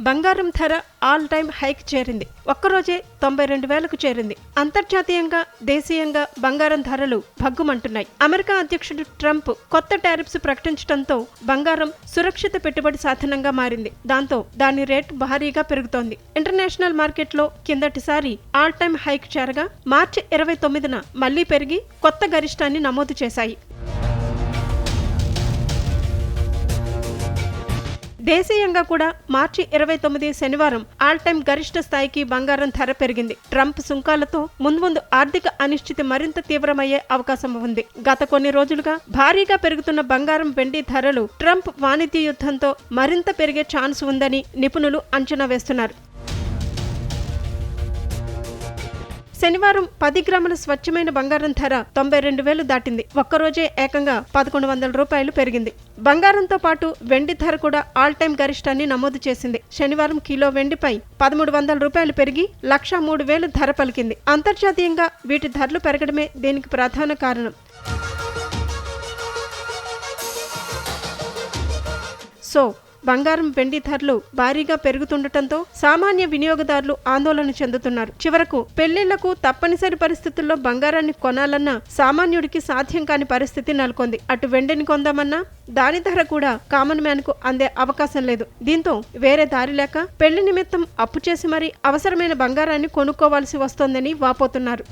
బంగారం ధర all time hike చేరింది. ఒక్కరోజే తొంభై రెండు వేలకు చేరింది. అంతర్జాతీయంగా దేశీయంగా బంగారం ధరలు భగ్గుమంటున్నాయి. అమెరికా అధ్యక్షుడు ట్రంప్ కొత్త టారిఫ్స్ ప్రకటించడంతో బంగారం సురక్షిత పెట్టుబడి సాధనంగా మారింది. దాంతో దాని రేటు భారీగా పెరుగుతోంది. ఇంటర్నేషనల్ మార్కెట్లో కిందటిసారి ఆల్ టైమ్ హైక్ చేరగా మార్చి ఇరవై తొమ్మిదిన మళ్ళీ పెరిగి కొత్త గరిష్టాన్ని నమోదు చేశాయి. దేశీయంగా కూడా మార్చి ఇరవై తొమ్మిది శనివారం ఆల్ టైమ్ గరిష్ట స్థాయికి బంగారం ధర పెరిగింది. ట్రంప్ సుంకాలతో ముందు ముందు ఆర్థిక అనిశ్చితి మరింత తీవ్రమయ్యే అవకాశం ఉంది. గత కొన్ని రోజులుగా భారీగా పెరుగుతున్న బంగారం వెండి ధరలు ట్రంప్ వాణిజ్య యుద్ధంతో మరింత పెరిగే ఛాన్స్ ఉందని నిపుణులు అంచనా వేస్తున్నారు. శనివారం పది గ్రాముల స్వచ్ఛమైన బంగారం ధర తొంభై రెండు వేలు దాటింది. ఒక్కరోజే ఏకంగా పదకొండు వందల రూపాయలు పెరిగింది. బంగారంతో పాటు వెండి ధర కూడా ఆల్ టైం గరిష్టాన్ని నమోదు చేసింది. శనివారం కిలో వెండిపై పదమూడు వందల రూపాయలు పెరిగి లక్ష మూడు వేలు ధర పలికింది. అంతర్జాతీయంగా వీటి ధరలు పెరగడమే దీనికి ప్రధాన కారణం. సో బంగారం వెండి ధరలు భారీగా పెరుగుతుండటంతో సామాన్య వినియోగదారులు ఆందోళన చెందుతున్నారు. చివరకు పెళ్ళిళ్ళకు తప్పనిసరి పరిస్థితుల్లో బంగారాన్ని కొనాలన్నా సామాన్యుడికి సాధ్యం కాని పరిస్థితి నెలకొంది. అటు వెండిని కొందామన్నా దాని ధర కూడా కామన్ మ్యాన్కు అందే అవకాశం లేదు. దీంతో వేరే దారి లేక పెళ్ళి నిమిత్తం అప్పు చేసి మరీ అవసరమైన బంగారాన్ని కొనుక్కోవాల్సి వస్తోందని వాపోతున్నారు.